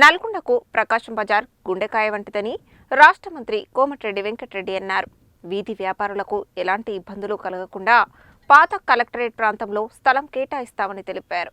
నల్గొండకు ప్రకాశం బజార్ గుండెకాయ వంటిదని రాష్ట్ర మంత్రి కోమటిరెడ్డి వెంకటరెడ్డి అన్నారు. వీధి వ్యాపారులకు ఎలాంటి ఇబ్బందులు కలగకుండా పాత కలెక్టరేట్ ప్రాంతంలో స్థలం కేటాయిస్తామని తెలిపారు.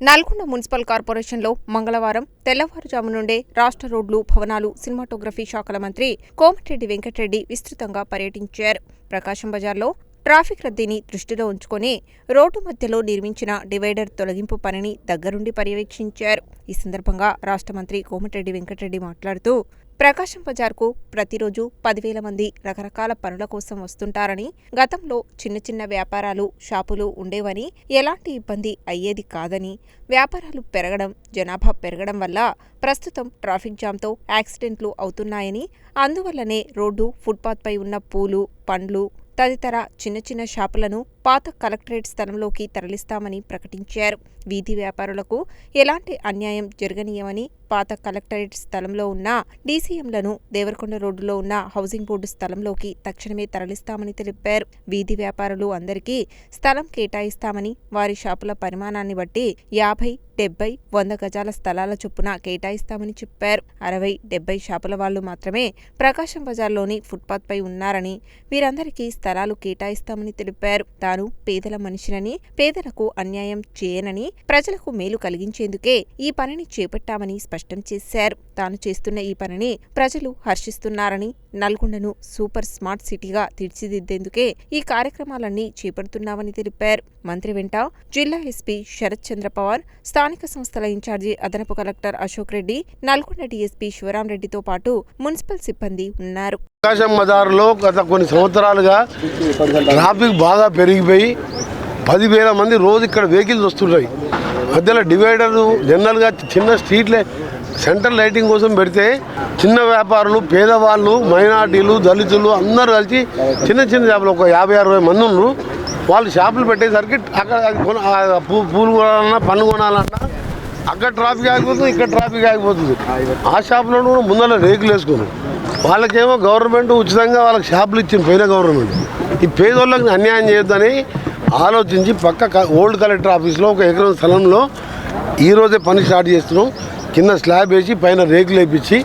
నల్గొండ మున్సిపల్ కార్పొరేషన్లో మంగళవారం తెల్లవారుజాము నుండే రాష్ట్ర రోడ్లు భవనాలు సినిమాటోగ్రఫీ శాఖల మంత్రి కోమటిరెడ్డి వెంకటరెడ్డి విస్తృతంగా పర్యటించారు. ప్రకాశం బజార్లో ట్రాఫిక్ రద్దీని దృష్టిలో ఉంచుకొని రోడ్డు మధ్యలో నిర్మించిన డివైడర్ తొలగింపు పనిని దగ్గరుండి పర్యవేక్షించారు. ఈ సందర్భంగా రాష్ట్ర మంత్రి కోమటిరెడ్డి వెంకటరెడ్డి మాట్లాడుతూ ప్రకాశం బజార్కు ప్రతిరోజు పదివేల మంది రకరకాల పనుల కోసం వస్తుంటారని గతంలో చిన్న చిన్న వ్యాపారాలు షాపులు ఉండేవని ఎలాంటి ఇబ్బంది అయ్యేది కాదని వ్యాపారాలు పెరగడం జనాభా పెరగడం వల్ల ప్రస్తుతం ట్రాఫిక్ జామ్తో యాక్సిడెంట్లు అవుతున్నాయని అందువల్లనే రోడ్డు ఫుట్పాత్పై ఉన్న పూలు పండ్లు తదితర చిన్న చిన్న షాపులను పాత కలెక్టరేట్ స్థలంలోకి తరలిస్తామని ప్రకటించారు. వీధి వ్యాపారులకు ఎలాంటి అన్యాయం జరగనీయమని పాత కలెక్టరేట్ స్థలంలో ఉన్న డీసీఎంలను దేవరకొండ రోడ్డులో ఉన్న హౌసింగ్ బోర్డు స్థలంలోకి తక్షణమే తరలిస్తామని తెలిపారు. వీధి వ్యాపారులు అందరికీ స్థలం కేటాయిస్తామని వారి షాపుల పరిమాణాన్ని బట్టి యాభై డెబ్బై వంద గజాల స్థలాల చొప్పున కేటాయిస్తామని చెప్పారు. అరవై డెబ్బై షాపుల వాళ్ళు మాత్రమే ప్రకాశం బజార్లోని ఫుట్పాత్పై ఉన్నారని వీరందరికీ స్థలాలు కేటాయిస్తామని తెలిపారు. తాను పేదల మనిషినని పేదలకు అన్యాయం చేయనని ప్రజలకు మేలు కలిగించేందుకే ఈ పనిని చేపట్టామని స్పష్టం చేశారు. తాను చేస్తున్న ఈ పనిని ప్రజలు హర్షిస్తున్నారని నల్గొండను సూపర్ స్మార్ట్ సిటీగా తీర్చిదిద్దేందుకే ఈ కార్యక్రమాలన్నీ చేపడుతున్నామని తెలిపారు. మంత్రి వెంట జిల్లా ఎస్పీ శరత్ చంద్ర పవార్ స్థానిక సంస్థల ఇన్ఛార్జి అదనపు కలెక్టర్ అశోక్ రెడ్డి నల్గొండ డీఎస్పీ శివరాంరెడ్డితో పాటు మున్సిపల్ సిబ్బంది ఉన్నారు. ప్రకాశం మదారులో గత కొన్ని సంవత్సరాలుగా ట్రాఫిక్ బాగా పెరిగిపోయి పదివేల మంది రోజు ఇక్కడ వెహికల్స్ వస్తుంటాయి. మధ్యలో డివైడర్లు జనరల్గా చిన్న స్ట్రీట్లే సెంట్రల్ లైటింగ్ కోసం పెడితే చిన్న వ్యాపారులు పేదవాళ్ళు మైనార్టీలు దళితులు అందరూ కలిసి చిన్న చిన్న షాపులు ఒక యాభై అరవై మంది ఉన్నారు వాళ్ళు షాపులు పెట్టేసరికి అక్కడ కొన- పూ- పూలు కొనాలన్నా పన్ను కొనాలన్నా అక్కడ ట్రాఫిక్ ఆగిపోతుంది ఇక్కడ ట్రాఫిక్ ఆగిపోతుంది. ఆ షాపులో కూడా ముందర రేకులు వేసుకున్నాం వాళ్ళకేమో గవర్నమెంట్ ఉచితంగా వాళ్ళకి షాపులు ఇచ్చింది పోయిన గవర్నమెంట్. ఈ పేదోళ్ళకి అన్యాయం చేయొద్దని ఆలోచించి పక్క ఓల్డ్ కలెక్టర్ ఆఫీస్లో ఒక ఎకరం స్థలంలో ఈరోజే పని స్టార్ట్ చేస్తున్నాం. కింద స్లాబ్ వేసి పైన రేకులు వేపించి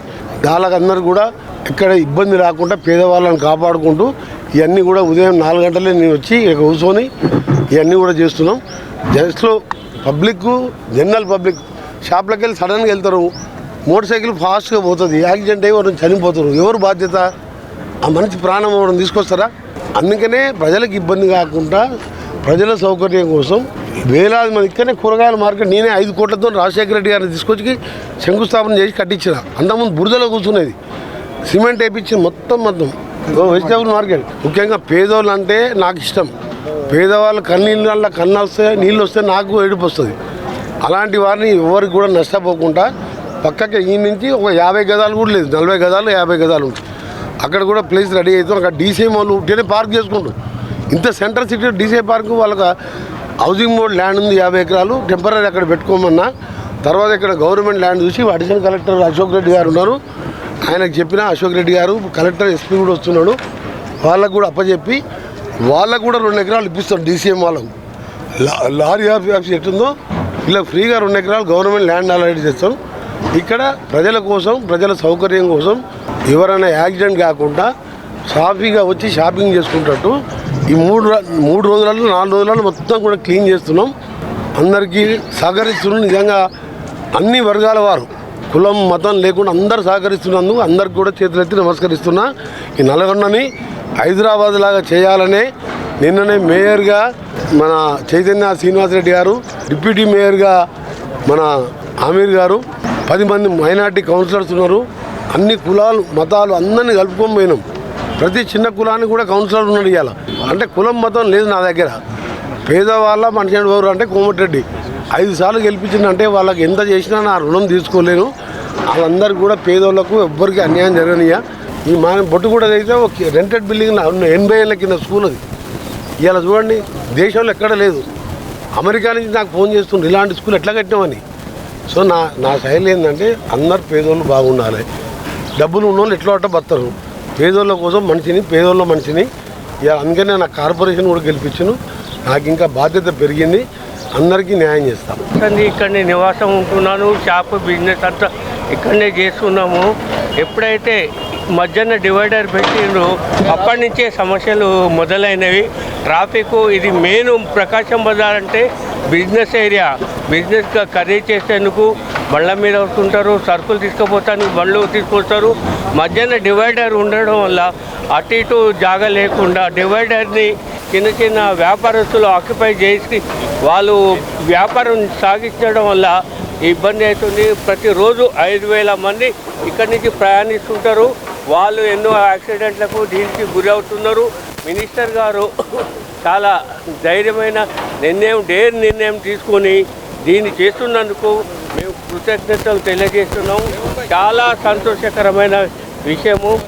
వాళ్ళకందరూ కూడా ఇక్కడ ఇబ్బంది రాకుండా పేదవాళ్ళని కాపాడుకుంటూ ఇవన్నీ కూడా ఉదయం నాలుగు గంటలే నేను వచ్చి ఇక్కడ కూర్చొని ఇవన్నీ కూడా చేస్తున్నాం. జస్ట్లో పబ్లిక్ జనరల్ పబ్లిక్ షాప్లోకి వెళ్ళి సడన్గా వెళ్తారు. మోటార్ సైకిల్ ఫాస్ట్గా పోతుంది యాక్సిడెంట్ అయ్యి ఎవరు చనిపోతారు ఎవరు బాధ్యత? ఆ మనిషి ప్రాణం ఎవరు తీసుకొస్తారా? అందుకనే ప్రజలకు ఇబ్బంది కాకుండా ప్రజల సౌకర్యం కోసం వేలాది మంది ఇక్కడనే కూరగాయల మార్కెట్ నేనే ఐదు కోట్లతో రాజశేఖర రెడ్డి గారిని తీసుకొచ్చి శంకుస్థాపన చేసి కట్టించిన. అంతకుముందు బురదలో కూర్చునేది. సిమెంట్ వేయించి మొత్తం మొత్తం. వెజిటేబుల్ మార్కెట్ ముఖ్యంగా పేదోళ్ళు అంటే నాకు ఇష్టం. పేదవాళ్ళు కన్నీళ్ళ కన్ను వస్తే నీళ్ళు వస్తే నాకు ఏడుపు వస్తుంది. అలాంటి వారిని ఎవరికి కూడా నష్టపోకుండా పక్కకి ఈ నుంచి ఒక యాభై గదాలు కూడా లేదు. నలభై గదాలు యాభై గదాలు అక్కడ కూడా ప్లేస్ రెడీ అవుతుంది అక్కడ డీసీ వాళ్ళు ఉంటేనే పార్క్ చేసుకుంటాం ఇంత సెంటర్ సిటీ డీసీ పార్క్ వాళ్ళకి హౌసింగ్ బోర్డ్ ల్యాండ్ ఉంది యాభై ఎకరాలు. టెంపరీ అక్కడ పెట్టుకోమన్నా. తర్వాత ఇక్కడ గవర్నమెంట్ ల్యాండ్ చూసి అడిషనల్ కలెక్టర్ అశోక్ రెడ్డి గారు ఉన్నారు. ఆయనకు చెప్పిన అశోక్ రెడ్డి గారు కలెక్టర్ ఎస్పీ కూడా వస్తున్నాడు. వాళ్ళకు కూడా అప్పచెప్పి వాళ్ళకు కూడా రెండు ఎకరాలు ఇప్పిస్తాం డీసీఎం వాళ్ళకు. లా- లారీ ఆఫీస్ ఎట్టుందో ఇలా ఫ్రీగా రెండు ఎకరాలు గవర్నమెంట్ ల్యాండ్ అలాట్ చేస్తాం ఇక్కడ ప్రజల కోసం ప్రజల సౌకర్యం కోసం ఎవరైనా యాక్సిడెంట్ కాకుండా సాఫీగా వచ్చి షాపింగ్ చేసుకుంటట్టు ఈ మూడు మూడు రోజులలో నాలుగు రోజులలో మొత్తం కూడా క్లీన్ చేస్తున్నాం. అందరికీ సహకరిస్తున్నాం నిజంగా అన్ని వర్గాల వారు కులం మతం లేకుండా అందరు సహకరిస్తున్నందుకు అందరికి కూడా చేతులెత్తి నమస్కరిస్తున్నా. ఈ నల్గొండని హైదరాబాద్ లాగా చేయాలనే నిన్ననే మేయర్గా మన చైతన్య శ్రీనివాసరెడ్డి గారు డిప్యూటీ మేయర్గా మన ఆమీర్ గారు పది మంది మైనార్టీ కౌన్సిలర్స్ ఉన్నారు. అన్ని కులాలు మతాలు అందరినీ కలుపుకొని పోయినాం. ప్రతి చిన్న కులానికి కూడా కౌన్సిలర్ ఉన్నాడు ఇవాళ అంటే కులం మతం లేదు నా దగ్గర. పేదవాళ్ళ మనిషి వారు అంటే కోమటిరెడ్డి. ఐదు సార్లు గెలిపించిందంటే వాళ్ళకి ఎంత చేసినా నా రుణం తీసుకోలేను. వాళ్ళందరికీ కూడా పేదోళ్ళకు ఎవ్వరికి అన్యాయం జరగనియా ఈ మా బొట్టు కూడా అయితే ఒక రెంటెడ్ బిల్డింగ్ ఎనభై ఏళ్ళ కింద స్కూల్ అది. ఇవాళ చూడండి దేశంలో ఎక్కడ లేదు. అమెరికా నుంచి నాకు ఫోన్ చేస్తుండ్రు ఇలాంటి స్కూల్ ఎట్లా కట్టినామని. సో నా నా శైలి ఏంటంటే అందరు పేదోళ్ళు బాగుండాలి. డబ్బులు ఉన్నోళ్ళు ఎట్లా అట్ట బతరు పేదోళ్ళ కోసం మనిషిని పేదోళ్ళ మనిషిని. ఇక అందుకనే నా కార్పొరేషన్ కూడా గెలిపించను. నాకు ఇంకా బాధ్యత పెరిగింది. అందరికీ న్యాయం చేస్తాం. కానీ ఇక్కడ నివాసం ఉంటున్నాను. షాప్ బిజినెస్ అంతా ఇక్కడనే చేస్తున్నాము. ఎప్పుడైతే మధ్యాహ్న డివైడర్ పెట్టిండ్రు అప్పటి నుంచే సమస్యలు మొదలైనవి. ట్రాఫిక్ ఇది మెయిన్ ప్రకాశం బజార్ అంటే బిజినెస్ ఏరియా. బిజినెస్గా కర్రీ చేసేందుకు బండ్ల మీద వస్తుంటారు సరుకులు తీసుకుపోతానికి బండ్లు తీసుకొస్తారు. మధ్యాహ్న డివైడర్ ఉండడం వల్ల అటు ఇటు జాగా లేకుండా డివైడర్ని చిన్న చిన్న వ్యాపారస్తులు ఆక్యుపై చేసి వాళ్ళు వ్యాపారం సాగించడం వల్ల ఇబ్బంది అవుతుంది. ప్రతిరోజు ఐదు వేల మంది ఇక్కడి నుంచి ప్రయాణిస్తుంటారు. వాళ్ళు ఎన్నో యాక్సిడెంట్లకు దీనికి గురి అవుతున్నారు మినిస్టర్ గారు చాలా ధైర్యమైన నిర్ణయం డేర్ నిర్ణయం తీసుకొని దీన్ని చేస్తున్నందుకు మేము కృతజ్ఞతలు తెలియజేస్తున్నాం. చాలా సంతోషకరమైన విషయము.